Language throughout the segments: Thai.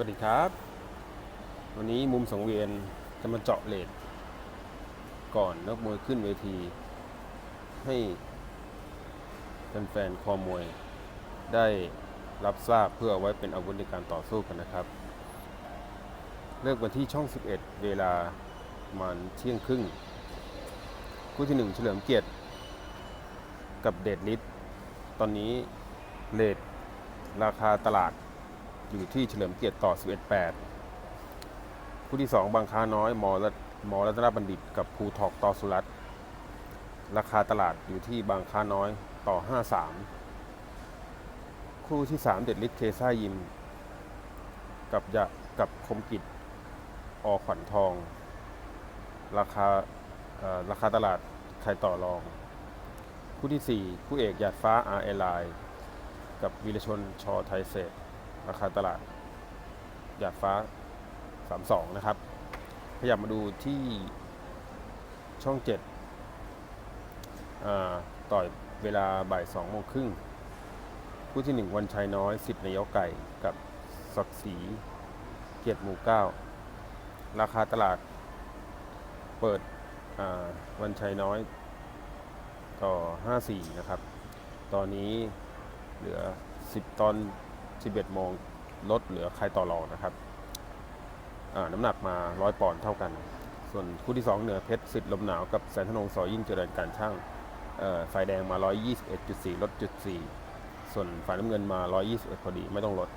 สวัสดีครับ วันนี้มุมสังเวียนจะมาเจาะเลทก่อนนักมวยขึ้นเวที ให้แฟนๆคอมวยได้รับทราบเพื่อไว้เป็นอาวุธในการต่อสู้กันนะครับ เลิกวันที่ช่อง 11 เวลาประมาณเที่ยงครึ่ง คู่ที่ 1 เฉลิมเกียรติ กับเดดลิทตอนนี้เลทราคาตลาด อยู่ที่เฉลิมเกียรติต่อ 11-8 คู่ที่ 2 บางค้าน้อยมอรัตมอรัตนบัณฑิต กับภูทอกต่อสุรัตราคาตลาดอยู่ที่บางค้าน้อยต่อ 53 คู่ที่ 3 เด็ดลิทเคซ่ายิม กับยะกับคมกิจอขวัญทอง ราคาราคาตลาดใครต่อรอง คู่ที่ 4 คู่เอกหยาดฟ้าอาร์เอไลน์กับวีรชนชอไทยเศษ ราคาตลาดหยาดฟ้า 32 นะครับ ขยับมาดูที่ช่อง7อ่าต่อยเวลาบ่าย2โมงครึ่งคู่ที่ 1 วันชัยน้อยสิทธิ์นายกไก่กับศักดิ์ศรีเกียรติหมู่ 9 ราคาตลาดเปิดวันชัยน้อยต่อ 54 นะครับ ตอนนี้เหลือ 10 ตอน 11โมงลดเหลือใครต่อรองนะครับน้ำหนักมา 100 ปอนด์เท่ากัน ส่วนคู่ที่ 2 เหนือเพชรสิทธิ์ลมหนาวกับแสนธนงซอยยิ่งเจริญการช่างเอ่อฝ่ายแดงมา 121.4 ลดจุด4ส่วนฝ่ายน้ำเงินมา 121 พอดีไม่ต้องลด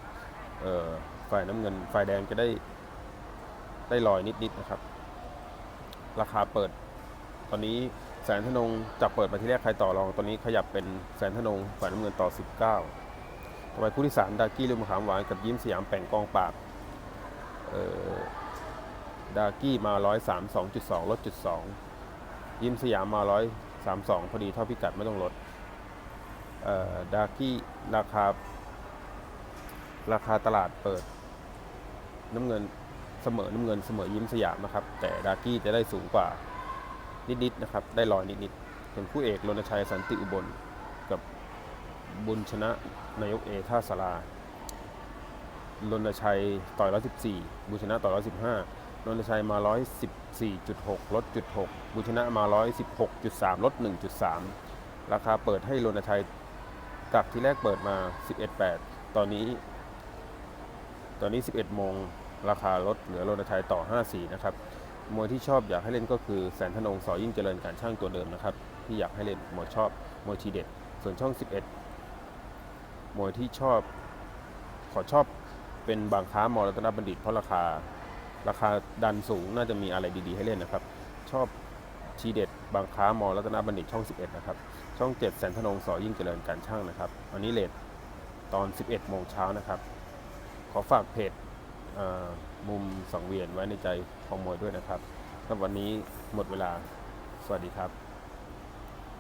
ฝ่ายน้ำเงินฝ่ายแดงจะได้ได้ลอยนิดๆนะครับ ราคาเปิด ตอนนี้แสนธนงจับเปิดมาที่แรกใครต่อรอง ตอนนี้ขยับเป็นแสนธนงฝ่ายน้ำเงินต่อ 19 ต่อไปคู่ที่ 3 ดากี้ลูกมะขามหวานกับยิ้มสยามแป่งกองปราบดากี้มา 132.2 ลดจุด2ยิ้มสยามมา 132 พอดีเท่าพิกัดไม่ต้องลดดากี้ราคา ราคาตลาดเปิด น้ำเงินเสมอน้ำเงินเสมอยิ้มสยามนะครับ แต่ดากี้จะได้สูงกว่านิดๆนะครับ ได้ลอยนิดๆส่วนคู่เอกรณชัยสันติอุบล บุญชนะนายกเอท่าสารารณชัยต่อย114บุญชนะต่อย115รณชัยมา114.6ลดจุด6บุญชนะมา116.3ลด1.3ราคาเปิดให้รณชัยจากที่แรกเปิดมา11.8ตอนนี้ ตอนนี้11โมงราคาลดเหลือรณชัยต่อ54นะครับมวยที่ชอบอยากให้เล่นก็คือแสนธนงสอยิ่งเจริญการช่างตัวเดิมนะครับ ที่อยากให้เล่นมวยชอบมวยทีเด็ด ส่วนช่อง 11 มวยที่ชอบ ขอชอบเป็นบางค้ามอรัตนบัณฑิต เพราะราคา ราคาดันสูงน่าจะมีอะไรดีๆ ให้เล่นนะครับ ชอบทีเด็ดบางค้ามอรัตนบัณฑิตช่อง 11 นะครับ ช่อง 7 แสนธนงสอยิ่งเจริญการช่างนะครับ อันนี้เลทตอน 11 โมงเช้านะครับ ขอฝากเพจมุมสังเวียนไว้ในใจของมวยด้วยนะครับสำหรับวันนี้หมดเวลา สวัสดีครับ